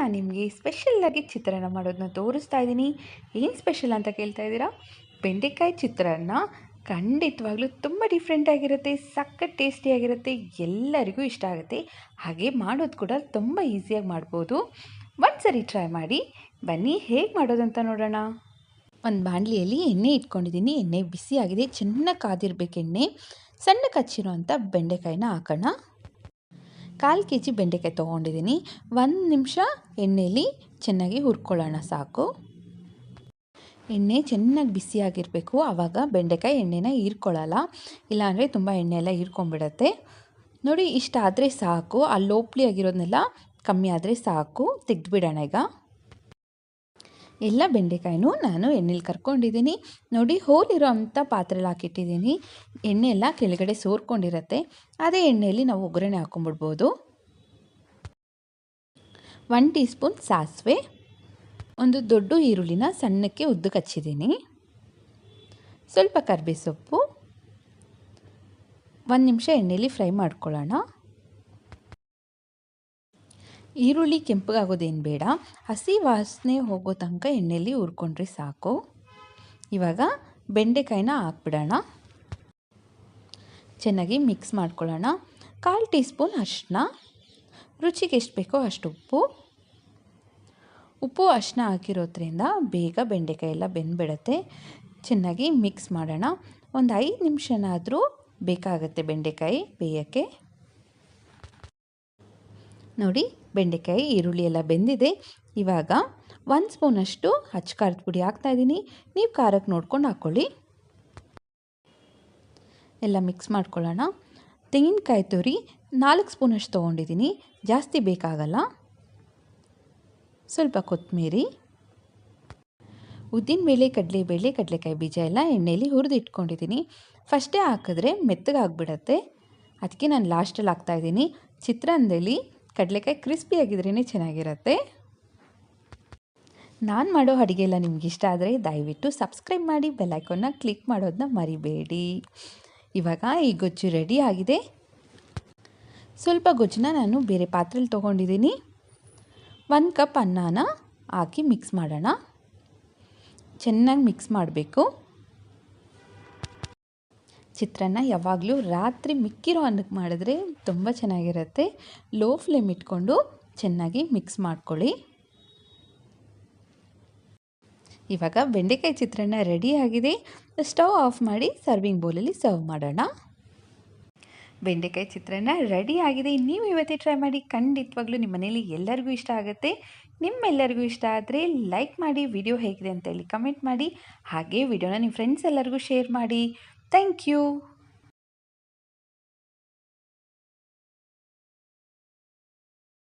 ನಾನು ನಿಮಗೆ ಸ್ಪೆಷಲ್ಲಾಗಿ ಚಿತ್ರಾನ್ನ ಮಾಡೋದನ್ನ ತೋರಿಸ್ತಾ ಇದ್ದೀನಿ. ಏನು ಸ್ಪೆಷಲ್ ಅಂತ ಕೇಳ್ತಾ ಇದ್ದೀರಾ? ಬೆಂಡೆಕಾಯಿ ಚಿತ್ರಾನ್ನ ಖಂಡಿತವಾಗ್ಲೂ ತುಂಬ ಡಿಫ್ರೆಂಟಾಗಿರುತ್ತೆ ಸಖತ್ ಟೇಸ್ಟಿಯಾಗಿರುತ್ತೆ ಎಲ್ಲರಿಗೂ ಇಷ್ಟ ಆಗುತ್ತೆ. ಹಾಗೆ ಮಾಡೋದು ಕೂಡ ತುಂಬ ಈಸಿಯಾಗಿ ಮಾಡ್ಬೋದು. ಒಂದ್ಸರಿ ಟ್ರೈ ಮಾಡಿ, ಬನ್ನಿ ಹೇಗೆ ಮಾಡೋದಂತ ನೋಡೋಣ. ಒಂದು ಬಾಣಲಿಯಲ್ಲಿ ಎಣ್ಣೆ ಇಟ್ಕೊಂಡಿದ್ದೀನಿ. ಎಣ್ಣೆ ಬಿಸಿಯಾಗಿದೆ, ಚೆನ್ನಾಗಿ ಕಾದಿರ್ಬೇಕು ಎಣ್ಣೆ. ಸಣ್ಣ ಕಚ್ಚಿರೋ ಅಂಥ ಬೆಂಡೆಕಾಯಿನ ಹಾಕೋಣ. ಕಾಲು ಕೆ ಜಿ ಬೆಂಡೆಕಾಯಿ ತೊಗೊಂಡಿದ್ದೀನಿ. ಒಂದು ನಿಮಿಷ ಎಣ್ಣೆಯಲ್ಲಿ ಚೆನ್ನಾಗಿ ಹುರ್ಕೊಳ್ಳೋಣ, ಸಾಕು. ಎಣ್ಣೆ ಚೆನ್ನಾಗಿ ಬಿಸಿಯಾಗಿರಬೇಕು. ಆವಾಗ ಬೆಂಡೆಕಾಯಿ ಎಣ್ಣೆನ ಹೀರ್ಕೊಳ್ಳಲ್ಲ. ಇಲ್ಲಾಂದರೆ ತುಂಬ ಎಣ್ಣೆ ಎಲ್ಲ ಹೀರ್ಕೊಂಬಿಡತ್ತೆ ನೋಡಿ ಇಷ್ಟ ಆದರೆ ಸಾಕು. ಆ ಲೋಪ್ಲಿ ಆಗಿರೋದನ್ನೆಲ್ಲ ಕಮ್ಮಿ ಆದರೆ ಸಾಕು. ತೆಗೆದುಬಿಡೋಣ ಈಗ. ಎಲ್ಲ ಬೆಂಡೆಕಾಯಿನೂ ನಾನು ಎಣ್ಣೆಲಿ ಕರ್ಕೊಂಡಿದ್ದೀನಿ. ನೋಡಿ, ಹೋಲಿರೋ ಅಂಥ ಪಾತ್ರೆಲಿ ಹಾಕಿಟ್ಟಿದ್ದೀನಿ. ಎಣ್ಣೆ ಎಲ್ಲ ಕೆಳಗಡೆ ಸೋರ್ಕೊಂಡಿರತ್ತೆ. ಅದೇ ಎಣ್ಣೆಯಲ್ಲಿ ನಾವು ಒಗ್ಗರಣೆ ಹಾಕೊಂಡ್ಬಿಡ್ಬೋದು ಒನ್ ಟೀ ಸ್ಪೂನ್ ಸಾಸಿವೆ, ಒಂದು ದೊಡ್ಡ ಈರುಳ್ಳಿನ ಸಣ್ಣಕ್ಕೆ ಉದ್ದು ಕಚ್ಚಿದ್ದೀನಿ ಸ್ವಲ್ಪ ಕರ್ಬೇ ಸೊಪ್ಪು ಒಂದು ನಿಮಿಷ ಎಣ್ಣೆಯಲ್ಲಿ ಫ್ರೈ ಮಾಡ್ಕೊಳ್ಳೋಣ. ಈರುಳ್ಳಿ ಕೆಂಪಗಾಗೋದೇನು ಬೇಡ. ಹಸಿ ವಾಸನೆ ಹೋಗೋ ತನಕ ಎಣ್ಣೆಯಲ್ಲಿ ಹುರ್ಕೊಂಡ್ರೆ ಸಾಕು. ಇವಾಗ ಬೆಂಡೆಕಾಯಿನ ಹಾಕ್ಬಿಡೋಣ. ಚೆನ್ನಾಗಿ ಮಿಕ್ಸ್ ಮಾಡ್ಕೊಳ್ಳೋಣ. ಕಾಲು ಟೀ ಸ್ಪೂನ್ ಅರಿಶಿನ ರುಚಿಗೆ ಎಷ್ಟು ಬೇಕೋ ಅಷ್ಟು ಉಪ್ಪು. ಉಪ್ಪು ಅರಿಶಿನ ಹಾಕಿರೋದ್ರಿಂದ ಬೇಗ ಬೆಂಡೆಕಾಯಿ ಎಲ್ಲ ಬೆಂದ್ಬಿಡತ್ತೆ. ಚೆನ್ನಾಗಿ ಮಿಕ್ಸ್ ಮಾಡೋಣ. ಒಂದು ಐದು ನಿಮಿಷನಾದರೂ ಬೇಕಾಗುತ್ತೆ ಬೆಂಡೆಕಾಯಿ ಬೇಯೋಕ್ಕೆ. ನೋಡಿ ಬೆಂಡೆಕಾಯಿ, ಈರುಳ್ಳಿ ಎಲ್ಲ ಬೆಂದಿದೆ. ಇವಾಗ ಒಂದು ಸ್ಪೂನಷ್ಟು ಹಚ್ಚ ಖಾರದ ಪುಡಿ ಹಾಕ್ತಾಯಿದ್ದೀನಿ ನೀವು ಖಾರಕ್ಕೆ ನೋಡ್ಕೊಂಡು ಹಾಕ್ಕೊಳ್ಳಿ. ಎಲ್ಲ ಮಿಕ್ಸ್ ಮಾಡ್ಕೊಳ್ಳೋಣ. ತೆಂಗಿನಕಾಯಿ ತುರಿ ನಾಲ್ಕು ಸ್ಪೂನಷ್ಟು ತೊಗೊಂಡಿದ್ದೀನಿ. ಜಾಸ್ತಿ ಬೇಕಾಗಲ್ಲ. ಸ್ವಲ್ಪ ಕೊತ್ತಂಬರಿ. ಕಡಲೆ ಬೇಳೆ, ಕಡಲೆಕಾಯಿ ಬೀಜ ಎಲ್ಲ ಎಣ್ಣೆಯಲ್ಲಿ ಹುರಿದು ಇಟ್ಕೊಂಡಿದ್ದೀನಿ ಫಸ್ಟೇ ಹಾಕಿದ್ರೆ ಮೆತ್ತಗಾಗ್ಬಿಡತ್ತೆ. ಅದಕ್ಕೆ ನಾನು ಲಾಸ್ಟಲ್ಲಿ ಹಾಕ್ತಾಯಿದ್ದೀನಿ ಚಿತ್ರಾನ್ನದಲ್ಲಿ ಕಡಲೆಕಾಯಿ ಕ್ರಿಸ್ಪಿಯಾಗಿದ್ರೇ ಚೆನ್ನಾಗಿರುತ್ತೆ. ನಾನು ಮಾಡೋ ಅಡುಗೆ ಎಲ್ಲ ನಿಮ್ಗೆ ಇಷ್ಟ ಆದರೆ ದಯವಿಟ್ಟು ಸಬ್ಸ್ಕ್ರೈಬ್ ಮಾಡಿ ಬೆಲ್ಲೈಕನ್ನ ಕ್ಲಿಕ್ ಮಾಡೋದನ್ನ ಮರಿಬೇಡಿ. ಇವಾಗ ಈ ಗೊಜ್ಜು ರೆಡಿ ಆಗಿದೆ. ಸ್ವಲ್ಪ ಗೊಜ್ಜನ್ನ ನಾನು ಬೇರೆ ಪಾತ್ರೆಲಿ ತೊಗೊಂಡಿದ್ದೀನಿ. ಒಂದು ಕಪ್ ಅನ್ನನ ಹಾಕಿ ಮಿಕ್ಸ್ ಮಾಡೋಣ. ಚೆನ್ನಾಗಿ ಮಿಕ್ಸ್ ಮಾಡಬೇಕು. ಚಿತ್ರಾನ್ನ ಯಾವಾಗಲೂ ರಾತ್ರಿ ಮಿಕ್ಕಿರೋ ಅನ್ನಕ್ಕೆ ಮಾಡಿದ್ರೆ ತುಂಬ ಚೆನ್ನಾಗಿರುತ್ತೆ. ಲೋ ಫ್ಲೇಮ್ ಇಟ್ಕೊಂಡು ಚೆನ್ನಾಗಿ ಮಿಕ್ಸ್ ಮಾಡ್ಕೊಳ್ಳಿ. ಇವಾಗ ಬೆಂಡೆಕಾಯಿ ಚಿತ್ರಾನ್ನ ರೆಡಿ ಆಗಿದೆ. ಸ್ಟವ್ ಆಫ್ ಮಾಡಿ ಸರ್ವಿಂಗ್ ಬೌಲಲ್ಲಿ ಸರ್ವ್ ಮಾಡೋಣ. ಬೆಂಡೆಕಾಯಿ ಚಿತ್ರಾನ್ನ ರೆಡಿ ಆಗಿದೆ. ನೀವು ಇವತ್ತೇ ಟ್ರೈ ಮಾಡಿ, ಖಂಡಿತವಾಗ್ಲೂ ನಿಮ್ಮ ಮನೇಲಿ ಎಲ್ಲರಿಗೂ ಇಷ್ಟ ಆಗುತ್ತೆ. ನಿಮ್ಮೆಲ್ಲರಿಗೂ ಇಷ್ಟ ಆದರೆ ಲೈಕ್ ಮಾಡಿ, ವಿಡಿಯೋ ಹೇಗಿದೆ ಅಂತ ಹೇಳಿ ಕಮೆಂಟ್ ಮಾಡಿ. ಹಾಗೆ ವಿಡಿಯೋನ ನಿಮ್ಮ ಫ್ರೆಂಡ್ಸ್ ಎಲ್ಲರಿಗೂ ಶೇರ್ ಮಾಡಿ. Thank you.